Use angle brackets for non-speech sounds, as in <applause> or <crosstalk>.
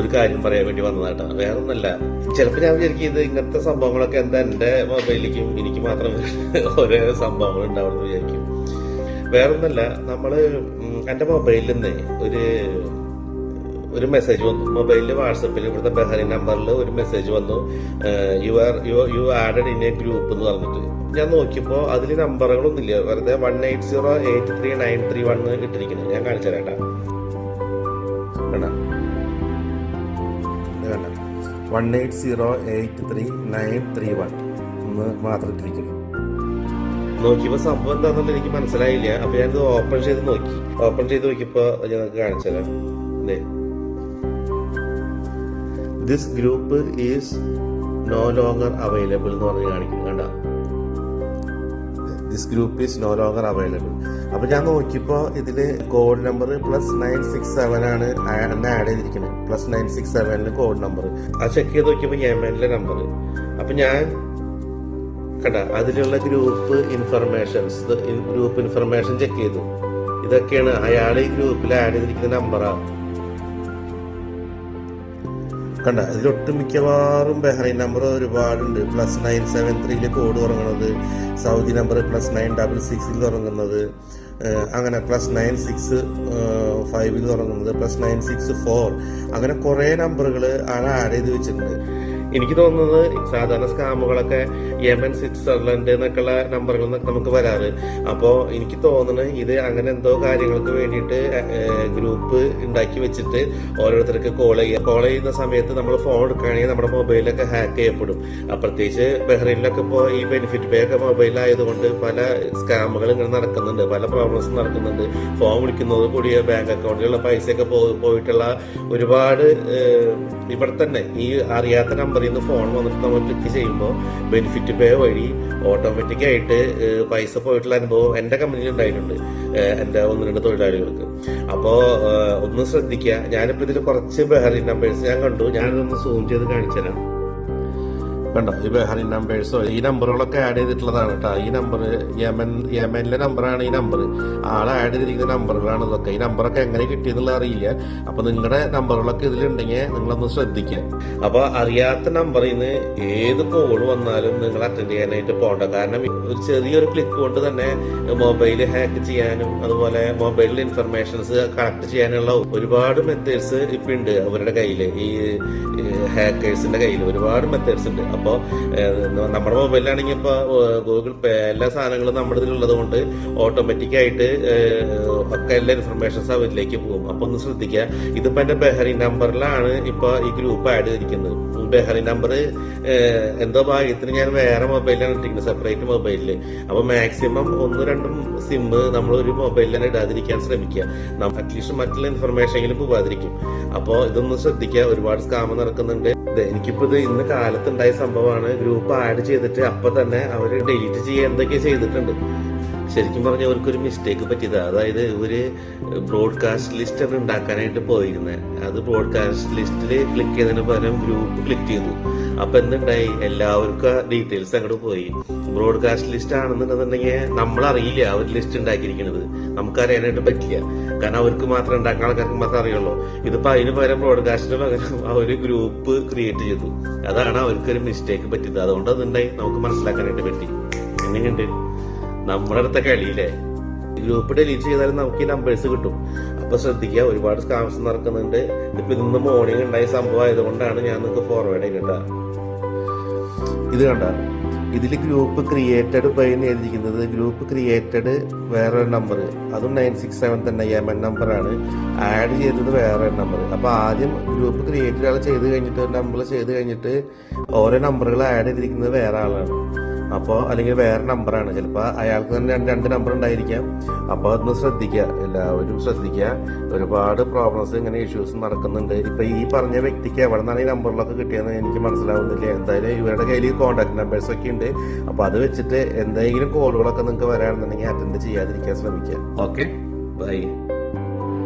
ഒരു കാര്യം പറയാൻ വേണ്ടി വന്നതായിട്ടാണ് വേറെ ഒന്നല്ല ചിലപ്പോൾ ഞാൻ വിചാരിക്കും ഇത് ഇങ്ങനത്തെ സംഭവങ്ങളൊക്കെ എന്താ എന്റെ മൊബൈലിലേക്കും എനിക്ക് മാത്രം <laughs> ഓരോ സംഭവങ്ങൾ ഉണ്ടാവുമെന്ന് വിചാരിക്കും. വേറെ ഒന്നല്ല നമ്മൾ ഉം, എന്റെ മൊബൈലിൽ നിന്ന് ഒരു ഒരു മെസ്സേജ് വന്നു. മൊബൈലിൽ വാട്സപ്പിൽ ഇവിടുത്തെ ബഹറി നമ്പറിൽ ഒരു മെസ്സേജ് വന്നു. You are you you added in a group എന്ന് പറഞ്ഞിട്ട്. ഞാൻ നോക്കിയപ്പോൾ അതിൽ നമ്പറുകളൊന്നുമില്ല വെറുതെ one eight zero eight three nine three one ഇട്ടിരിക്കുന്നത്. ഞാൻ കാണിച്ചു തരാം one eight zero eight three nine three one എന്ന് മാത്രം ഇട്ടിരിക്കുന്നു. നോക്കിയപ്പോ സംഭവം എന്താണെന്ന് എനിക്ക് മനസ്സിലായില്ല. അപ്പൊ ഞാനിത് ഓപ്പൺ ചെയ്ത് നോക്കി. ഓപ്പൺ ചെയ്ത് നോക്കിയപ്പോ ഞങ്ങൾക്ക് കാണിച്ചു തരാം. ദേ. This group is no longer available എന്ന് പറഞ്ഞ് കാണിക്കുന്നു. This group is no longer available അപ്പൊ ഞാൻ നോക്കിയപ്പോ ഇതിൽ code number plus nine six seven ആണ് എന്നെ ആഡ് ചെയ്തിരിക്കുന്നത്. പ്ലസ് നയൻ സിക്സ് സെവനിൽ കോഡ് നമ്പർ അത് ചെക്ക് ചെയ്ത് നോക്കിയപ്പോ യമനിലെ നമ്പർ അപ്പൊ ഞാൻ കണ്ട അതിലുള്ള group informations group information check ചെയ്തു. ഇതൊക്കെയാണ് അയാൾ ഈ ഗ്രൂപ്പിൽ ആഡ് ചെയ്തിരിക്കുന്ന നമ്പറാ കണ്ട ഇതിലൊട്ടും മിക്കവാറും ബഹ്റൈൻ നമ്പർ ഒരുപാടുണ്ട്. പ്ലസ് നയൻ സെവൻ ത്രീയിൽ കോഡ് തുടങ്ങുന്നത് Saudi number plus nine double സിക്സിൽ തുടങ്ങുന്നത് അങ്ങനെ പ്ലസ് നയൻ സിക്സ് ഫൈവിൽ തുടങ്ങുന്നത് പ്ലസ് നയൻ സിക്സ് ഫോർ അങ്ങനെ കുറേ നമ്പറുകൾ ആണ് ആഡ് ചെയ്ത് വെച്ചിട്ടുണ്ട്. എനിക്ക് തോന്നുന്നത് സാധാരണ സ്കാമുകളൊക്കെ യമൻ സ്വിറ്റ്സർലൻഡ് എന്നൊക്കെയുള്ള നമ്പറുകൾ നമുക്ക് വരാറ്. അപ്പോൾ എനിക്ക് തോന്നുന്നത് ഇത് അങ്ങനെ എന്തോ കാര്യങ്ങൾക്ക് വേണ്ടിയിട്ട് ഗ്രൂപ്പ് ഉണ്ടാക്കി വെച്ചിട്ട് ഓരോരുത്തർക്ക് കോൾ ചെയ്യുക. കോൾ ചെയ്യുന്ന സമയത്ത് നമ്മൾ ഫോൺ എടുക്കുകയാണെങ്കിൽ നമ്മുടെ മൊബൈലൊക്കെ ഹാക്ക് ചെയ്യപ്പെടും. പ്രത്യേകിച്ച് ബഹ്റൈനിലൊക്കെ ഇപ്പോൾ ഈ ബെനിഫിറ്റ് പേ ഒക്കെ മൊബൈലായതുകൊണ്ട് പല സ്കാമുകൾ ഇങ്ങനെ നടക്കുന്നുണ്ട്. പല പ്രോബ്ലംസ് നടക്കുന്നുണ്ട്. ഫോൺ വിളിക്കുന്നത് കൂടിയ ബാങ്ക് അക്കൗണ്ടിലുള്ള പൈസയൊക്കെ പോയിട്ടുള്ള ഒരുപാട് ഇവിടെ തന്നെ ഈ അറിയാത്ത നമ്പറിൽ ഫോൺ വന്നിട്ട് നമ്മൾ ക്ലിക്ക് ചെയ്യുമ്പോൾ ബെനിഫിറ്റ് പേ വഴി ഓട്ടോമാറ്റിക് ആയിട്ട് പൈസ പോയിട്ടുള്ള അനുഭവം എന്റെ കമ്പനിയിൽ ഉണ്ടായിട്ടുണ്ട്. എന്റെ ഒന്ന് രണ്ട് തൊഴിലാളികൾക്ക്. അപ്പോൾ ഒന്ന് ശ്രദ്ധിക്കുക ഞാനിപ്പോൾ ഇതിൽ കുറച്ച് ബെഹറിൻ നമ്പേഴ്സ് ഞാൻ കണ്ടു. ഞാനിതൊന്ന് സൂം ചെയ്ത് കാണിച്ചു തരാം കണ്ടോ? ഈ ബഹറിൻ നമ്പേഴ്സോ ഈ നമ്പറുകളൊക്കെ ആഡ് ചെയ്തിട്ടുള്ളതാണ് കേട്ടോ ഈ നമ്പർ യമൻ യമനിലെ നമ്പറാണ് ഈ നമ്പർ ആളെ ആഡ് ചെയ്തിരിക്കുന്ന നമ്പറുകളാണ് ഇതൊക്കെ. ഈ നമ്പറൊക്കെ എങ്ങനെ കിട്ടിയെന്നുള്ള അറിയില്ല. അപ്പൊ നിങ്ങളുടെ നമ്പറുകളൊക്കെ ഇതിലുണ്ടെങ്കിൽ നിങ്ങളൊന്ന് ശ്രദ്ധിക്കുക അപ്പൊ അറിയാത്ത നമ്പറിൽ നിന്ന് ഏത് കോൾ വന്നാലും നിങ്ങൾ അറ്റൻഡ് ചെയ്യാനായിട്ട് പോകണ്ട കാരണം ഒരു ചെറിയൊരു ക്ലിക്ക് കൊണ്ട് തന്നെ മൊബൈൽ ഹാക്ക് ചെയ്യാനും അതുപോലെ മൊബൈലിൽ ഇൻഫർമേഷൻസ് കളക്ട് ചെയ്യാനുള്ള ഒരുപാട് മെത്തേഡ്സ് ഇപ്പൊ ഉണ്ട് അവരുടെ കയ്യിൽ ഈ ഹാക്കേഴ്സിന്റെ കയ്യിൽ ഒരുപാട് മെത്തേഡ്സ് ഉണ്ട് അപ്പോൾ നമ്മുടെ മൊബൈലിലാണെങ്കിൽ ഇപ്പോൾ ഗൂഗിൾ പേ എല്ലാ സാധനങ്ങളും നമ്മുടെ ഇതിലുള്ളത് കൊണ്ട് ഓട്ടോമാറ്റിക് ആയിട്ട് ഏഹ്, ഒക്കെ എല്ലാ ഇൻഫർമേഷൻസ് അവരിലേക്ക് പോകും. അപ്പോൾ ഒന്ന് ശ്രദ്ധിക്കുക. ഇതിപ്പോൾ എന്റെ ബെഹറി നമ്പറിലാണ് ഇപ്പോൾ ഈ ഗ്രൂപ്പ് ആഡ് ചെയ്തിരിക്കുന്നത്. ബെഹറി നമ്പർ എന്തോ ഭാഗ്യത്തിന് ഞാൻ വേറെ മൊബൈലാണ് ഇട്ടിരിക്കുന്നത്. സെപ്പറേറ്റ് മൊബൈലിൽ അപ്പോൾ മാക്സിമം ഒന്ന് രണ്ടും സിം നമ്മൾ ഒരു മൊബൈലിൽ തന്നെ ഇടാതിരിക്കാൻ ശ്രമിക്കുക. അറ്റ്ലീസ്റ്റ് മറ്റുള്ള ഇൻഫർമേഷൻ എങ്കിലും പോകാതിരിക്കും അപ്പോൾ ഇതൊന്ന് ശ്രദ്ധിക്കുക. ഒരുപാട് സ്കാമ് നടക്കുന്നുണ്ട്. എനിക്കിപ്പോൾ എനിക്കിപ്പോ ഇത് ഇന്ന് കാലത്തുണ്ടായ സംഭവമാണ്. ഗ്രൂപ്പ് ആഡ് ചെയ്തിട്ട് അപ്പൊ തന്നെ അവർ ഡിലീറ്റ് ചെയ്യുക എന്തൊക്കെ ചെയ്തിട്ടുണ്ട്. ശരിക്കും പറഞ്ഞ അവർക്കൊരു മിസ്റ്റേക്ക് പറ്റിയത്. അതായത് ഒരു ബ്രോഡ്കാസ്റ്റ് ലിസ്റ്റ് ആണ് ഉണ്ടാക്കാനായിട്ട് പോയിരുന്നത് അത് ബ്രോഡ്കാസ്റ്റ് ലിസ്റ്റിൽ ക്ലിക്ക് ചെയ്തതിന് പകരം ഗ്രൂപ്പ് ക്ലിക്ക് ചെയ്തു. അപ്പൊ എന്തുണ്ടായി? എല്ലാവർക്കും ആ ഡീറ്റെയിൽസ് അങ്ങോട്ട് പോയി. ബ്രോഡ്കാസ്റ്റ് ലിസ്റ്റ് ആണെന്നുണ്ടെന്നുണ്ടെങ്കിൽ നമ്മൾ അറിയില്ല അവർ ലിസ്റ്റ് ഉണ്ടാക്കിയിരിക്കുന്നത്. നമുക്കറിയാനായിട്ട് പറ്റില്ല. കാരണം അവർക്ക് മാത്രം ഉണ്ടാക്കുന്ന ആൾക്കാർക്ക് മാത്രം അറിയുള്ളൂ. ഇതിപ്പോ അതിന് പകരം ബ്രോഡ്കാസ്റ്റിന് പകരം ഒരു ഗ്രൂപ്പ് ക്രിയേറ്റ് ചെയ്തു. അതാണ് അവർക്കൊരു മിസ്റ്റേക്ക് പറ്റിയത്. അതുകൊണ്ട് അതുണ്ടായി നമുക്ക് മനസ്സിലാക്കാനായിട്ട് പറ്റി. എങ്ങനെയുണ്ട്? നമ്മുടെ അടുത്ത കളിയില്ലേ ഗ്രൂപ്പ് ഡിലീറ്റ് ചെയ്താലും നമുക്ക് ഈ നമ്പേഴ്സ് കിട്ടും. അപ്പൊ ശ്രദ്ധിക്കുക ഒരുപാട് സ്കാംസ് നടക്കുന്നുണ്ട്. ഇതിപ്പോ ഇന്ന് മോർണിംഗ് ഉണ്ടായ സംഭവം ആയതുകൊണ്ടാണ് ഞാൻ നിങ്ങൾക്ക് ഫോർവേഡ് ചെയ്തിട്ടാ ഇത് കണ്ട? ഇതിൽ ഗ്രൂപ്പ് ക്രിയേറ്റഡ് ബൈ എഴുതിയിരിക്കുന്നത് ഗ്രൂപ്പ് ക്രിയേറ്റഡ് വേറെ നമ്പർ അതും നയൻ സിക്സ് സെവൻ തന്നെ യമൻ നമ്പറാണ് ആഡ് ചെയ്തത് വേറെ നമ്പർ അപ്പൊ ആദ്യം ഗ്രൂപ്പ് ക്രിയേറ്റഡ് ആൾ ചെയ്ത് കഴിഞ്ഞിട്ട് നമ്പർ ചെയ്ത് കഴിഞ്ഞിട്ട് ഓരോ നമ്പറുകൾ ആഡ് ചെയ്തിരിക്കുന്നത് വേറെ ആളാണ്. അപ്പോൾ അല്ലെങ്കിൽ വേറെ നമ്പറാണ് ചിലപ്പോൾ അയാൾക്ക് തന്നെ രണ്ട് നമ്പർ ഉണ്ടായിരിക്കാം. അപ്പോൾ അതൊന്ന് ശ്രദ്ധിക്കുക. എല്ലാവരും ശ്രദ്ധിക്കുക. ഒരുപാട് പ്രോബ്ലംസ് ഇങ്ങനെ ഇഷ്യൂസ് നടക്കുന്നുണ്ട്. ഇപ്പോൾ ഈ പറഞ്ഞ വ്യക്തിക്ക് എവിടെ നിന്നാണ് ഈ നമ്പറിലൊക്കെ കിട്ടിയെന്ന് എനിക്ക് മനസ്സിലാവുന്നില്ല. എന്തായാലും ഇവരുടെ കയ്യിൽ കോൺടാക്ട് നമ്പേഴ്സ് ഒക്കെ ഉണ്ട്. അപ്പോൾ അത് വെച്ചിട്ട് എന്തെങ്കിലും കോളുകളൊക്കെ നിങ്ങൾക്ക് വരാണെന്നുണ്ടെങ്കിൽ അറ്റൻഡ് ചെയ്യാതിരിക്കാൻ ശ്രമിക്കുക. Okay bye